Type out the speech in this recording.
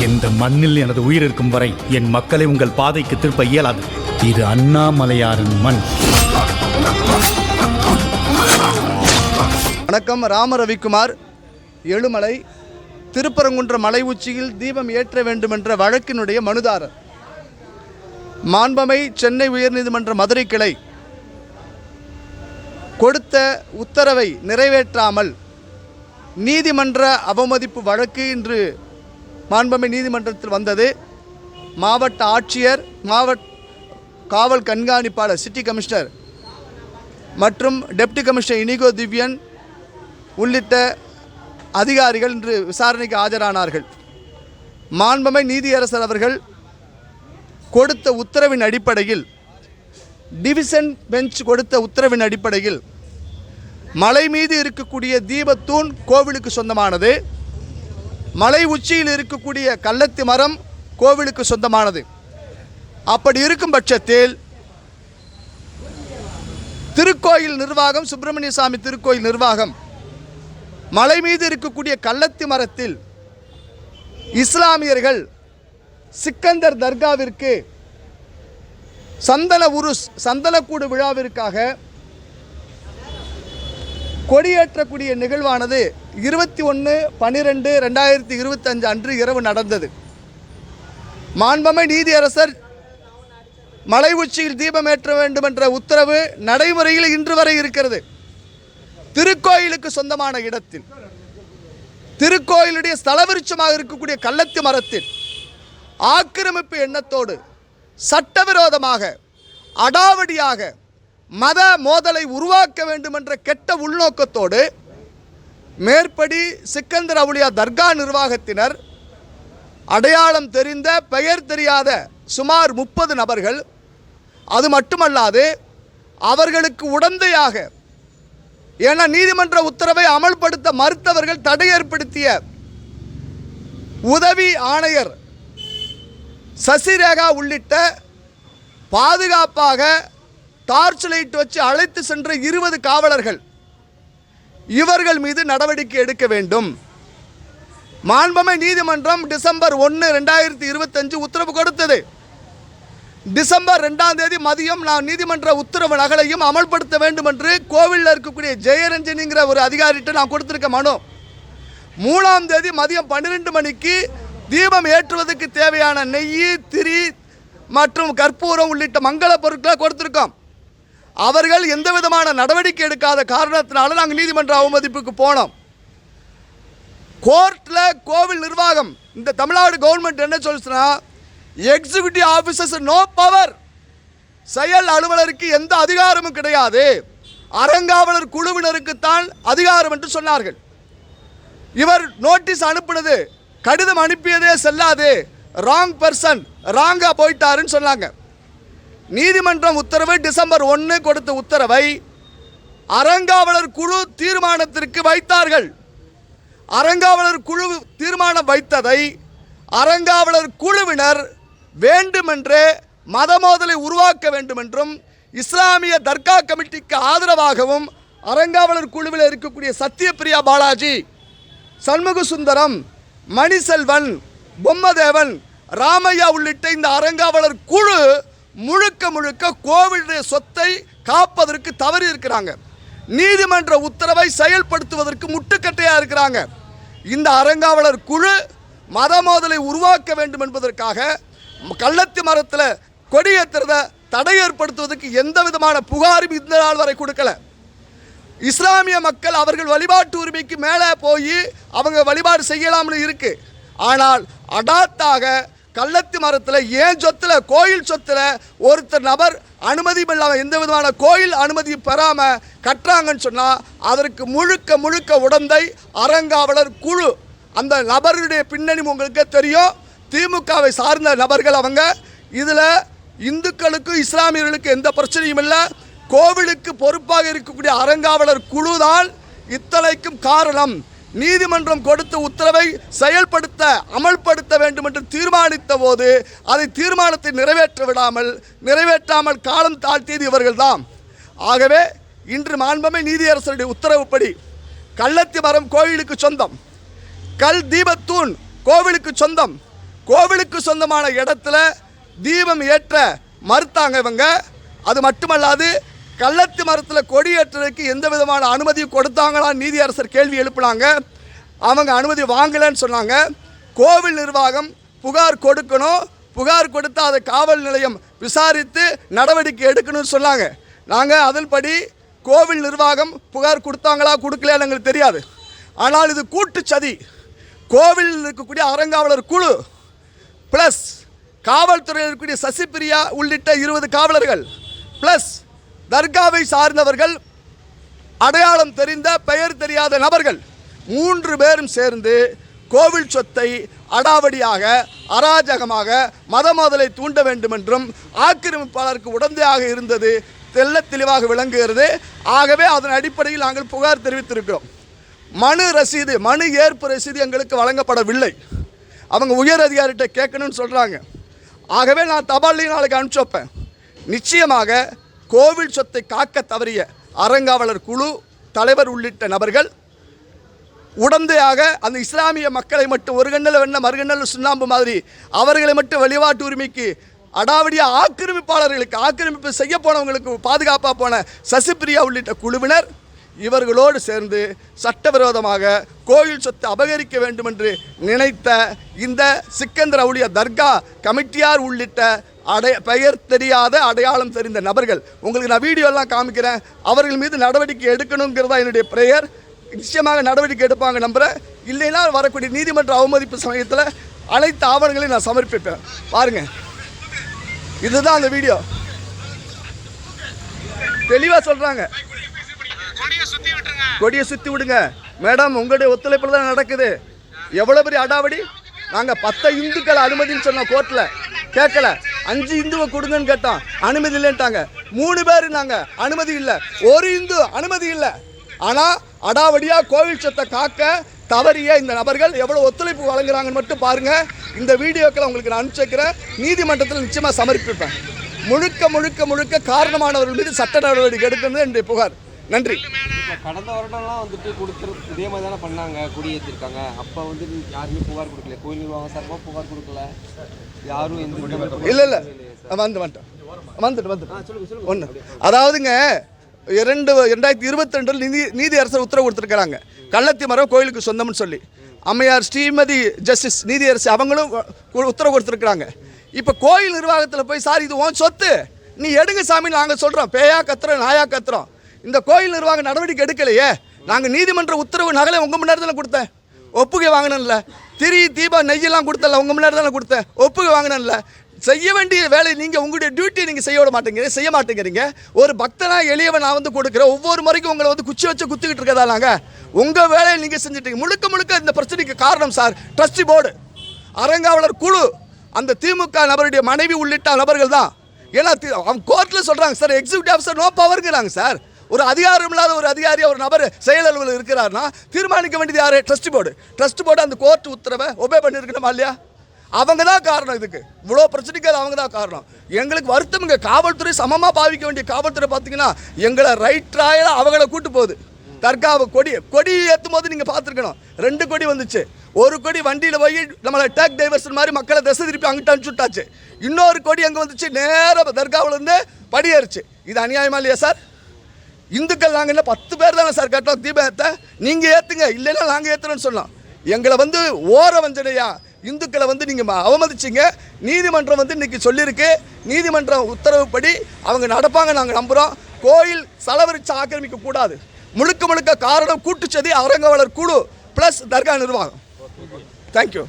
இந்த மண்ணில் எனது உயிர் இருக்கும் வரை என் மக்களை உங்கள் பாதைக்கு திருப்ப இயலாது. இது அண்ணாமலையாரின் மண். வணக்கம் ராம ரவிக்குமார். எழுமலை திருப்பரங்குன்ற மலை உச்சியில் தீபம் ஏற்ற வேண்டுமென்ற வழக்கினுடைய மனுதாரர். மாண்பமை சென்னை உயர்நீதிமன்ற மதுரை கிளை. கொடுத்த உத்தரவை நிறைவேற்றாமல் நீதிமன்ற அவமதிப்பு வழக்கு இன்று மாண்பமை நீதிமன்றத்தில் வந்தது. மாவட்ட ஆட்சியர் மாவட்ட காவல் கண்காணிப்பாளர் சிட்டி கமிஷனர் மற்றும் டெப்டி கமிஷனர் இனிகோ திவ்யன் உள்ளிட்ட அதிகாரிகள் இன்று விசாரணைக்கு ஆஜரானார்கள். மாண்பமை நீதியரசர் அவர்கள் கொடுத்த உத்தரவின் அடிப்படையில் டிவிஷன் பெஞ்ச் கொடுத்த உத்தரவின் அடிப்படையில் மலை மீது இருக்கக்கூடிய தீபத்தூண் கோவிலுக்கு சொந்தமானது. மலை உச்சியில் இருக்கக்கூடிய கள்ளத்தி மரம் கோவிலுக்கு சொந்தமானது. அப்படி இருக்கும் பட்சத்தில் திருக்கோயில் நிர்வாகம் சுப்பிரமணிய சாமி திருக்கோயில் நிர்வாகம் மலை மீது இருக்கக்கூடிய கள்ளத்தி மரத்தில் இஸ்லாமியர்கள் சிக்கந்தர் தர்காவிற்கு சந்தன உருஸ் சந்தனக்கூடு விழாவிற்காக கொடியேற்றக்கூடிய நிகழ்வானது இருபத்தி ஒன்று பன்னிரெண்டு ரெண்டாயிரத்தி இருபத்தஞ்சு அன்று இரவு நடந்தது. மாண்பமை நீதியரசர் மலை உச்சியில் தீபம் ஏற்ற வேண்டும் என்ற உத்தரவு நடைமுறையில் இன்று வரை இருக்கிறது. திருக்கோயிலுக்கு சொந்தமான இடத்தில் திருக்கோயிலுடைய ஸ்தலவிருச்சமாக இருக்கக்கூடிய கள்ளத்தி மரத்தில் ஆக்கிரமிப்பு எண்ணத்தோடு சட்டவிரோதமாக அடாவடியாக மத மோதலை உருவாக்க வேண்டும் என்ற கெட்ட உள்நோக்கத்தோடு மேற்படி சிக்கந்தர் அவுளியா தர்கா நிர்வாகத்தினர் அடையாளம் தெரிந்த பெயர் தெரியாத சுமார் முப்பது நபர்கள். அது மட்டுமல்லாது அவர்களுக்கு உடந்தையாக ஏன்னா நீதிமன்ற உத்தரவை அமல்படுத்த மறுத்தவர்கள் தடை ஏற்படுத்திய உதவி ஆணையர் சசிரேகா உள்ளிட்ட பாதுகாப்பாக டார்ச் லைட் வச்சு அழைத்து சென்ற இருபது காவலர்கள். இவர்கள் மீது நடவடிக்கை எடுக்க வேண்டும். மாண்பமை நீதிமன்றம் டிசம்பர் ஒன்று ரெண்டாயிரத்தி இருபத்தஞ்சு உத்தரவு கொடுத்தது. டிசம்பர் ரெண்டாம் தேதி மதியம் நான் நீதிமன்ற உத்தரவு நகலையும் அமல்படுத்த வேண்டும் என்று கோவிலில் இருக்கக்கூடிய ஜெயரஞ்சனிங்கிற ஒரு அதிகாரிகிட்ட நான் கொடுத்துருக்க மனு. மூணாம் தேதி மதியம் பன்னிரெண்டு மணிக்கு தீபம் ஏற்றுவதற்கு தேவையான நெய் திரி மற்றும் கற்பூரம் உள்ளிட்ட மங்கள பொருட்களை கொடுத்துருக்கோம். அவர்கள் எந்த விதமான நடவடிக்கை எடுக்காத காரணத்தினால நாங்கள் நீதிமன்ற அவமதிப்புக்கு போனோம். கோர்ட்டில் கோவில் நிர்வாகம் இந்த தமிழ்நாடு கவர்மெண்ட் என்ன சொல்லுச்சுன்னா எக்ஸிக்யூட்டிவ் ஆஃபீஸர்ஸ் நோ பவர் செயல் அலுவலருக்கு எந்த அதிகாரமும் கிடையாது. அறங்காவலர் குழுவினருக்குத்தான் அதிகாரம் என்று சொன்னார்கள். இவர் நோட்டீஸ் அனுப்புனது கடிதம் அனுப்பியதே செல்லாது ராங் பர்சன் ராங்காக போயிட்டாருன்னு சொன்னாங்க. நீதிமன்றம் உத்தரவு டிசம்பர் ஒன்று கொடுத்த உத்தரவை அறங்காவலர் குழு தீர்மானத்திற்கு வைத்தார்கள். அறங்காவலர் குழு தீர்மானம் வைத்ததை அறங்காவலர் குழுவினர் வேண்டுமென்றே மதமோதலை உருவாக்க வேண்டுமென்றும் இஸ்லாமிய தர்கா கமிட்டிக்கு ஆதரவாகவும் அறங்காவலர் குழுவில் இருக்கக்கூடிய சத்யபிரியா பாலாஜி சண்முக சுந்தரம் மணிசெல்வன் பொம்மதேவன் ராமையா உள்ளிட்ட இந்த அறங்காவலர் குழு முழுக்க முழுக்க கோவிலுடைய சொத்தை காப்பதற்கு தவறி இருக்கிறாங்க. நீதிமன்ற உத்தரவை செயல்படுத்துவதற்கு முட்டுக்கட்டையா இருக்கிறாங்க. இந்த அறங்காவலர் குழு மத மோதலை உருவாக்க வேண்டும் என்பதற்காக கள்ளத்தி மரத்தில் கொடியேற்றுறத தடை ஏற்படுத்துவதற்கு எந்த விதமான புகாரும் இந்த நாள் வரை கொடுக்கல. இஸ்லாமிய மக்கள் அவர்கள் வழிபாட்டு உரிமைக்கு மேலே போய் அவங்க வழிபாடு செய்யலாம்னு இருக்கு. ஆனால் அடாத்தாக கள்ளத்தி மரத்தில் ஏன் சொத்தில் கோயில் சொத்தில் ஒருத்தர் நபர் அனுமதி இல்லாமல் எந்த விதமான கோயில் அனுமதி பெறாமல் கட்டுறாங்கன்னு சொன்னால் அதற்கு முழுக்க முழுக்க உடந்தை அறங்காவலர் குழு. அந்த நபருடைய பின்னணி உங்களுக்கு தெரியும். திமுகவை சார்ந்த நபர்கள் அவங்க. இதில் இந்துக்களுக்கும் இஸ்லாமியர்களுக்கும் எந்த பிரச்சனையும் இல்லை. கோவிலுக்கு பொறுப்பாக இருக்கக்கூடிய அறங்காவலர் குழு தான் இத்தனைக்கும் காரணம். நீதிமன்றம் கொடுத்த உத்தரவை செயல்படுத்த அமல்படுத்த வேண்டும் என்று தீர்மானித்த போது அதை தீர்மானத்தை நிறைவேற்ற விடாமல் நிறைவேற்றாமல் காலம் தாழ்த்தியது இவர்கள்தான். ஆகவே இன்று மாண்பமை நீதியரசருடைய உத்தரவுப்படி கள்ளத்தி மரம் கோவிலுக்கு சொந்தம் கல் தீபத்தூண் கோவிலுக்கு சொந்தம் கோவிலுக்கு சொந்தமான இடத்துல தீபம் ஏற்ற மறுத்தாங்க இவங்க. அது மட்டுமல்லாது கள்ளத்து மரத்தில் கொடியேற்றதுக்கு எந்த விதமான அனுமதி கொடுத்தாங்களான்னு நீதியரசர் கேள்வி எழுப்புனாங்க. அவங்க அனுமதி வாங்கலைன்னு சொன்னாங்க. கோவில் நிர்வாகம் புகார் கொடுக்கணும். புகார் கொடுத்து அதை காவல் நிலையம் விசாரித்து நடவடிக்கை எடுக்கணும்னு சொன்னாங்க. நாங்கள் அதன்படி கோவில் நிர்வாகம் புகார் கொடுத்தாங்களா கொடுக்கலையான்னு எங்களுக்கு தெரியாது. ஆனால் இது கூட்டு சதி. கோவிலில் இருக்கக்கூடிய அறங்காவலர் குழு ப்ளஸ் காவல்துறையில் இருக்கக்கூடிய சசிபிரியா உள்ளிட்ட இருபது காவலர்கள் ப்ளஸ் தர்காவை சார்ந்தவர்கள் அடையாளம் தெரிந்த பெயர் தெரியாத நபர்கள் மூன்று பேரும் சேர்ந்து கோவில் சொத்தை அடாவடியாக அராஜகமாக மதமோதலை தூண்ட வேண்டும் என்றும் ஆக்கிரமிப்பாளருக்கு உடந்தையாக இருந்தது தெல்ல தெளிவாக விளங்குகிறது. ஆகவே அதன் அடிப்படையில் நாங்கள் புகார் தெரிவித்திருக்கிறோம். மனு ரசீது மனு ஏற்பு ரசீது எங்களுக்கு வழங்கப்படவில்லை. அவங்க உயர் அதிகாரிகிட்ட கேட்கணும்னு சொல்கிறாங்க ஆகவே நான் தபாலையும் நாளைக்கு அனுப்பிச்சு வைப்பேன். நிச்சயமாக கோவில் சொத்தை காக்க தவறிய அறங்காவலர் குழு தலைவர் உள்ளிட்ட நபர்கள் உடந்தையாக அந்த இஸ்லாமிய மக்களை மட்டும் ஒரு கண்ணில் வெண்ண மறுகண்ணில் சுண்ணாம்பு மாதிரி அவர்களை மட்டும் வழிபாட்டு உரிமைக்கு அடாவடியாக ஆக்கிரமிப்பாளர்களுக்கு ஆக்கிரமிப்பு செய்ய போனவங்களுக்கு பாதுகாப்பாக போன சசிப்பிரியா உள்ளிட்ட குழுவினர் இவர்களோடு சேர்ந்து சட்டவிரோதமாக கோயில் சொத்தை அபகரிக்க வேண்டும் என்று நினைத்த இந்த சிக்கந்தர் அவுளியா தர்கா கமிட்டியார் உள்ளிட்ட அடைய பெயர் தெரியாத அடையாளம் தெரிந்த நபர்கள். உங்களுக்கு நான் வீடியோ எல்லாம் காமிக்கிறேன். அவர்கள் மீது நடவடிக்கை எடுக்கணுங்கிறதா என்னுடைய பிரேயர் நிச்சயமாக நடவடிக்கை எடுப்பாங்க நம்புகிறேன் இல்லைன்னா வரக்கூடிய நீதிமன்ற அவமதிப்பு சமயத்தில் அனைத்து ஆவணங்களையும் நான் சமர்ப்பிப்பேன். பாருங்க. இதுதான் அந்த வீடியோ தெளிவாக சொல்கிறாங்க கொடியை சுத்தி விட்டுருங்க. கொடியை சுற்றி விடுங்க. மேடம் உங்களுடைய ஒத்துழைப்பில் தான் நடக்குது. எவ்வளோ பெரிய அடாவடி? நாங்கள் பத்த இந்துக்களை அனுமதின்னு சொன்னோம் கோர்ட்டில் கேட்கல. அஞ்சு இந்துவை கொடுங்கன்னு கேட்டான். அனுமதி இல்லைன்ட்டாங்க. மூணு பேர் இருந்தாங்க. அனுமதி இல்லை. ஒரு இந்து அனுமதி இல்லை. ஆனால் அடாவடியாக கோவில் சொத்தை காக்க தவறிய இந்த நபர்கள் எவ்வளோ ஒத்துழைப்பு வழங்குறாங்கன்னு மட்டும் பாருங்கள் இந்த வீடியோக்களை உங்களுக்கு நான் அனுப்பிச்சிக்கிறேன் நீதிமன்றத்தில் நிச்சயமாக சமர்ப்பிப்பேன். முழுக்க முழுக்க முழுக்க காரணமானவர்கள் மீது சட்ட நடவடிக்கை எடுக்கிறது என்னுடைய புகார். நன்றி. கடந்த வருடம்லாம் வந்துட்டு கொடுத்துரு இதே மாதிரி தானே பண்ணாங்க குடியேற்றிருக்காங்க அப்போ வந்து யாருமே புகார் கொடுக்கல. கோயில் நிர்வாகம் சார்பாக புகார் கொடுக்கல. யாரும் எந்த இல்லை இல்லை. வந்து வந்துட்டேன் வந்துட்டு வந்துட்டு. ஒன்று அதாவதுங்க இரண்டு ரெண்டாயிரத்தி இருபத்தி ரெண்டில் நீதி நீதி அரசர் உத்தரவு கொடுத்துருக்காங்க கள்ளத்தி மரம் கோயிலுக்கு சொந்தம்னு சொல்லி. அம்மையார் ஸ்ரீமதி ஜஸ்டிஸ் நீதியரசு அவங்களும் உத்தரவு கொடுத்துருக்குறாங்க. இப்போ கோயில் நிர்வாகத்தில் போய் சார் இது உன் சொத்து. நீ எடுங்க சாமி நாங்கள் சொல்கிறோம் பேயா கத்துறோம் நாயா கத்துறோம். இந்த கோயில் நிர்வாகம் நடவடிக்கை எடுக்கலையே. நாங்கள் நீதிமன்ற உத்தரவு நகலை உங்கள் முன்னாடி தானே கொடுத்தேன். ஒப்புகை வாங்கினேன்ல. திரி தீபா நெய்யெல்லாம் கொடுத்தல உங்கள் முன்னாடி தானே கொடுத்தேன். ஒப்புகை வாங்கினேன்ல. செய்ய வேண்டிய வேலை நீங்கள் உங்களுடைய டியூட்டி நீங்கள் செய்ய விட மாட்டேங்கிறீங்க செய்ய மாட்டேங்கிறீங்க. ஒரு பக்தனாக எளியவன் நான் வந்து கொடுக்குறேன். ஒவ்வொரு முறைக்கும் உங்களை வந்து குச்சி வச்சு குத்துக்கிட்டு இருக்கதா நாங்கள் உங்கள் வேலையை நீங்கள் செஞ்சுட்டீங்க. முழுக்க முழுக்க இந்த பிரச்சனைக்கு காரணம் சார் ட்ரஸ்டி போர்டு அறங்காவலர் குழு அந்த திமுக நபருடைய மனைவி உள்ளிட்ட நபர்கள் தான். ஏன்னா தி- அவங்க கோர்ட்டில் சொல்கிறாங்க சார் எக்ஸிக்யூட்டிவ் ஆஃபீஸர் நோ பவருங்கிறாங்க சார். ஒரு அதிகாரம் இல்லாத ஒரு அதிகாரி ஒரு நபர் செயல் இருக்கிறார்னா இருக்கிறாருன்னா தீர்மானிக்க வேண்டியது யாரு? ட்ரஸ்ட் போர்டு ட்ரஸ்ட் போர்டு அந்த கோர்ட் உத்தரவை ஒபே பண்ணியிருக்கணுமா இல்லையா? அவங்க தான் காரணம் இதுக்கு. இவ்வளோ பிரச்சனைக்கு அது அவங்க தான் காரணம். எங்களுக்கு வருத்தம் இங்கே. காவல்துறை சமமாக பாவிக்க வேண்டிய காவல்துறை பார்த்தீங்கன்னா எங்களை ரைட் ராயில் அவங்கள கூட்டு போகுது. தர்காவை கொடி கொடி ஏற்றும் போது நீங்கள் பார்த்துருக்கணும். ரெண்டு கொடி வந்துச்சு. ஒரு கொடி வண்டியில் போய் நம்மளை டேக் டைவர்ஷன் மாதிரி மக்களை திசை திருப்பி அங்கிட்ட அனுப்பிச்சு விட்டாச்சு. இன்னொரு கொடி அங்கே வந்துச்சு. நேராக தர்காவில் இருந்து படியேறுச்சு இது அநியாயமா இல்லையா சார்? இந்துக்கள் நாங்கள் என்ன பத்து பேர் தானே சார் கட்டோம் தீபத்தை நீங்கள் ஏற்றுங்க இல்லைன்னா நாங்கள் ஏற்றுறோன்னு சொன்னோம். எங்களை வந்து ஓர வஞ்சனையா இந்துக்களை வந்து நீங்கள் அவமதிச்சிங்க. நீதிமன்றம் வந்து இன்னைக்கு சொல்லியிருக்கு நீதிமன்றம் உத்தரவுப்படி அவங்க நடப்பாங்க நாங்கள் நம்புகிறோம் கோயில் செலவரிச்சு ஆக்கிரமிக்க கூடாது. முழுக்க முழுக்க காரணம் கூட்டுச்சதி அரங்கவாளர் குழு ப்ளஸ் தர்கா நிர்வாகம். தேங்க்யூ